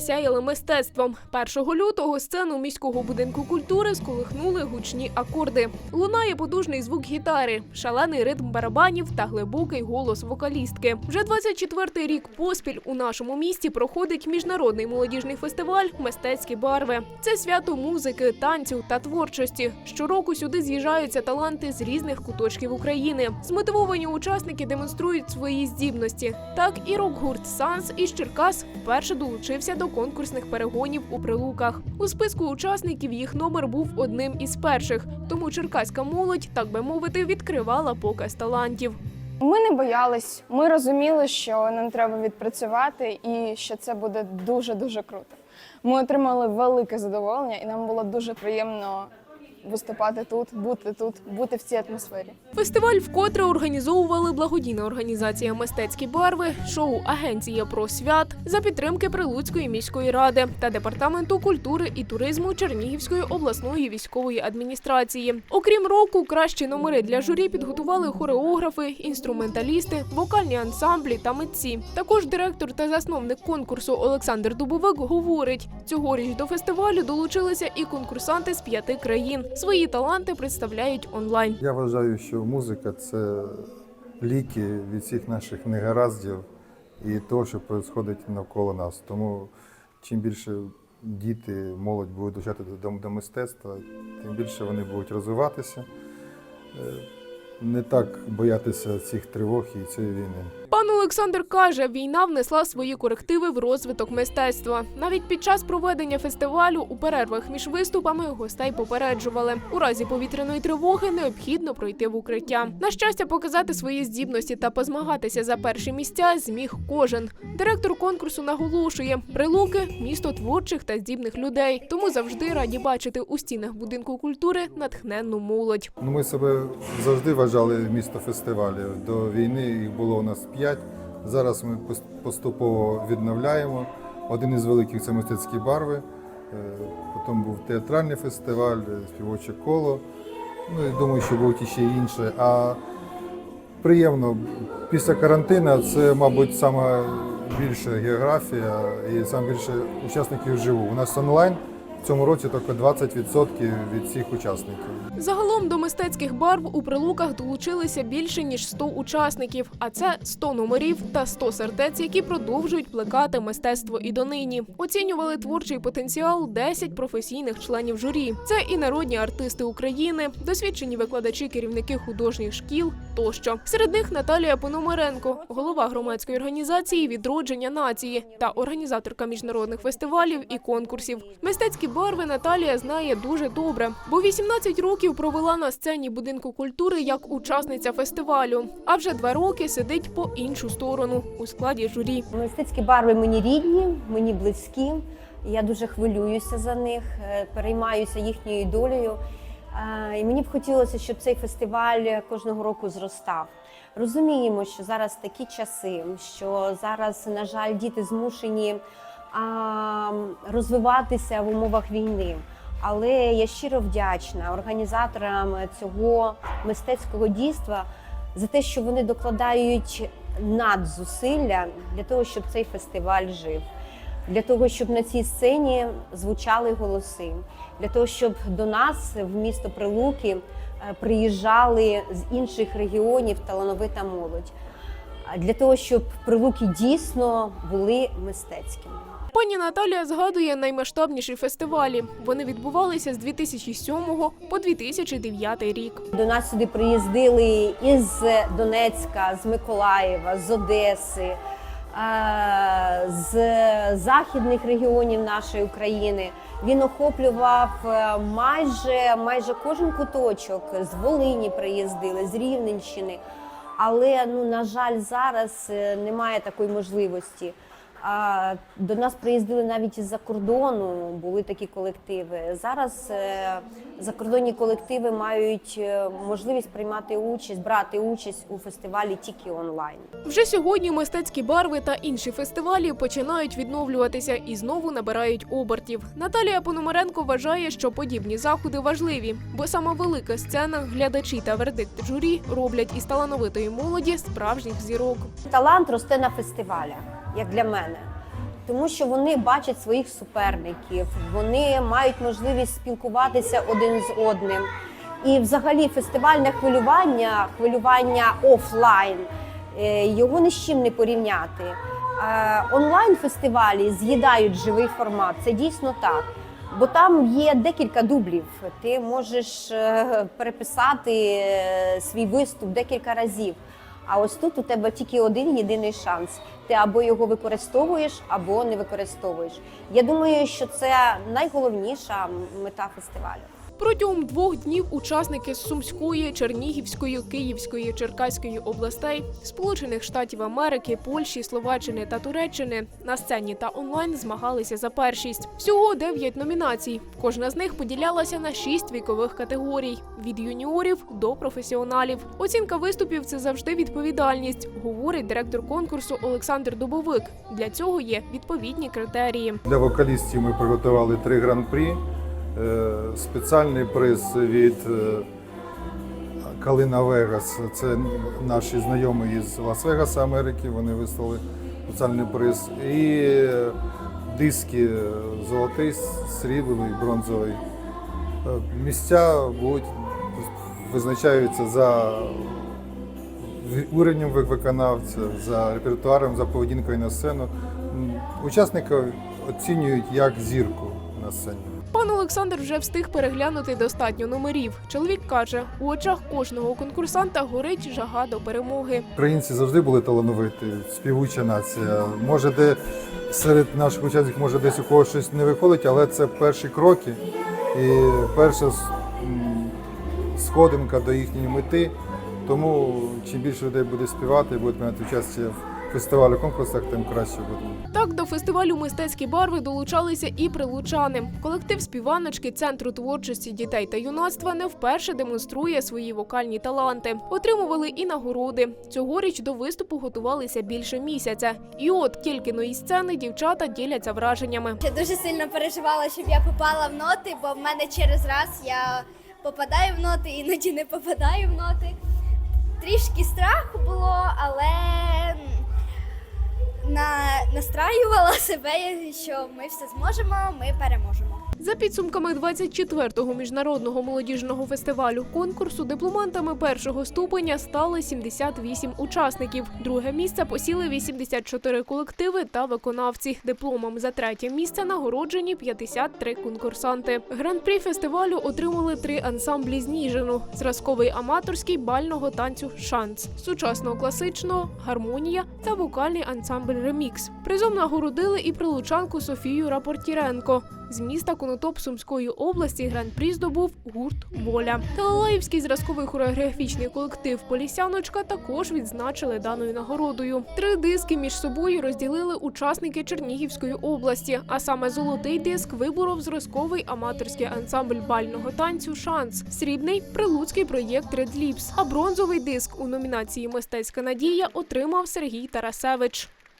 засяяли мистецтвом. 1 лютого сцену міського будинку культури сколихнули гучні акорди. Лунає потужний звук гітари, шалений ритм барабанів та глибокий голос вокалістки. Вже 24-й рік поспіль у нашому місті проходить міжнародний молодіжний фестиваль Мистецькі барви. Це свято музики, танцю та творчості. Щороку сюди з'їжджаються таланти з різних куточків України. Змотивовані учасники демонструють свої здібності. Так і рок-гурт Санс із Черкас вперше долучився до конкурсних перегонів у прилуках. У списку учасників їх номер був одним із перших, тому черкаська молодь, так би мовити, відкривала показ талантів. Ми не боялись. Ми розуміли, що нам треба відпрацювати і що це буде дуже дуже круто. Ми отримали велике задоволення, і нам було дуже приємно виступати тут, бути тут, бути в цій атмосфері. Фестиваль вкотре організовували благодійна організація Мистецькі барви, шоу Агенція про свят за підтримки Прилуцької міської ради та департаменту культури і туризму Чернігівської обласної військової адміністрації. Окрім року, кращі номери для журі підготували хореографи, інструменталісти, вокальні ансамблі та митці. Також директор та засновник конкурсу Олександр Дубовик говорить: цьогоріч до фестивалю долучилися і конкурсанти з п'яти країн. Свої таланти представляють онлайн. Я вважаю, що музика це ліки від всіх наших негараздів і того, що відбувається навколо нас. Тому чим більше діти, молодь будуть дочати до, мистецтва, тим більше вони будуть розвиватися, е, не так боятися цих тривог і цієї війни. Пан Олександр каже, війна внесла свої корективи в розвиток мистецтва. Навіть під час проведення фестивалю у перервах між виступами гостей попереджували. У разі повітряної тривоги необхідно пройти в укриття. На щастя, показати свої здібності та позмагатися за перші місця зміг кожен. Директор конкурсу наголошує: прилуки місто творчих та здібних людей. Тому завжди раді бачити у стінах будинку культури натхненну молодь. Ну, ми себе завжди вважали місто фестивалів. До війни їх було у нас п'ять. Зараз ми поступово відновляємо. Один із великих це мистецькі барви. Е, Потім був театральний фестиваль, е, співоче коло. Ну і думаю, що будуть ще й інші. А приємно після карантину це, мабуть, сама більша географія і саме більше учасників живу. У нас онлайн цьому році тільки 20% від всіх учасників. Загалом до мистецьких барв у прилуках долучилися більше ніж 100 учасників, а це 100 номерів та 100 сердець, які продовжують плекати мистецтво і донині. Оцінювали творчий потенціал 10 професійних членів журі. Це і народні артисти України, досвідчені викладачі, керівники художніх шкіл тощо. Серед них Наталія Пономаренко, голова громадської організації Відродження нації та організаторка міжнародних фестивалів і конкурсів. Мистецькі барви Наталія знає дуже добре, бо 18 років провела на сцені будинку культури як учасниця фестивалю. А вже два роки сидить по іншу сторону у складі журі. Мистецькі барви мені рідні, мені близькі. Я дуже хвилююся за них, е, переймаюся їхньою долею. І мені б хотілося, щоб цей фестиваль кожного року зростав. Розуміємо, що зараз такі часи, що зараз, на жаль, діти змушені розвиватися в умовах війни. Але я щиро вдячна організаторам цього мистецького дійства за те, що вони докладають надзусилля для того, щоб цей фестиваль жив, для того, щоб на цій сцені звучали голоси, для того, щоб до нас в місто Прилуки е, приїжджали з інших регіонів талановита молодь, для того, щоб прилуки дійсно були мистецькими. Пані Наталія згадує наймасштабніші фестивалі. Вони відбувалися з 2007 по 2009 рік. До нас сюди приїздили із Донецька, з Миколаєва, з Одеси, з західних регіонів нашої України. Він охоплював е, майже, майже кожен куточок. З Волині приїздили, з Рівненщини. Але ну на жаль, зараз е, немає такої можливості. А до нас приїздили навіть із-за кордону, були такі колективи. Зараз е, закордонні колективи мають е, можливість приймати участь, брати участь у фестивалі тільки онлайн. Вже сьогодні мистецькі барви та інші фестивалі починають відновлюватися і знову набирають обертів. Наталія Пономаренко вважає, що подібні заходи важливі, бо саме велика сцена, глядачі та вердикт журі роблять із талановитої молоді справжніх зірок. Талант росте на фестивалях, як для мене. тому що вони бачать своїх суперників, вони мають можливість спілкуватися один з одним. І взагалі фестивальне хвилювання, хвилювання офлайн, е, його ні з чим не порівняти. Е, Онлайн-фестивалі з'їдають живий формат, це дійсно так. Бо там є декілька дублів. Ти можеш е, переписати свій виступ декілька разів. А ось тут у тебе тільки один єдиний шанс. Ти або його використовуєш, або не використовуєш. Я думаю, що це найголовніша мета фестивалю. Протягом двох днів учасники з Сумської, Чернігівської, Київської, Черкаської областей, Сполучених Штатів Америки, Польщі, Словаччини та Туреччини на сцені та онлайн змагалися за першість. Всього дев'ять номінацій. Кожна з них поділялася на шість вікових категорій: від юніорів до професіоналів. Оцінка виступів це завжди відповідальність, говорить директор конкурсу Олександр Дубовик. Для цього є відповідні критерії. Для вокалістів ми приготували три гран-прі. Е, Спеціальний приз від е, Калина Вегас. Це наші знайомі із Лас-Вегаса, Америки. Вони вислали спеціальний приз. І е, диски золотий, срібний, бронзовий. Місця будуть визначаються за уровнем виконавця, за репертуаром, за поведінкою на сцену. Учасника оцінюють як зірку на сцені. Пан Олександр вже встиг переглянути достатньо номерів. Чоловік каже, у очах кожного конкурсанта горить жага до перемоги. Українці завжди були талановиті, співуча нація. Може, де серед наших учасників може десь у когось щось не виходить, але це перші кроки і перша сходинка до їхньої мети. Тому чим більше людей буде співати і буде приймати участь в фестивалі конкурсах, тим краще буде. Так до фестивалю мистецькі барви долучалися і прилучани. Колектив співаночки Центру творчості дітей та юнацтва не вперше демонструє свої вокальні таланти. Отримували і нагороди. Цьогоріч до виступу готувалися більше місяця. І от кількіної сцени дівчата діляться враженнями. Я дуже сильно переживала, щоб я попала в ноти, бо в мене через раз я попадаю в ноти, іноді не попадаю в ноти. Трішки страху було, але на... настраювала себе, що ми все зможемо, ми переможемо. За підсумками 24-го міжнародного молодіжного фестивалю конкурсу дипломантами першого ступеня стали 78 учасників. Друге місце посіли 84 колективи та виконавці. Дипломом за третє місце нагороджені 53 конкурсанти. Гран-прі фестивалю отримали три ансамблі з зразковий аматорський бального танцю Шанс, сучасного класичного гармонія та вокальний ансамбль Ремікс. Призом нагородили і прилучанку Софію Рапортіренко. З міста Конотоп Сумської області гран-прі здобув гурт Воля. Талалаївський зразковий хореографічний колектив Полісяночка також відзначили даною нагородою. Три диски між собою розділили учасники Чернігівської області. А саме золотий диск виборов зразковий аматорський ансамбль бального танцю Шанс, срібний прилуцький проєкт Ред Ліпс. А бронзовий диск у номінації Мистецька надія отримав Сергій Тарасевич.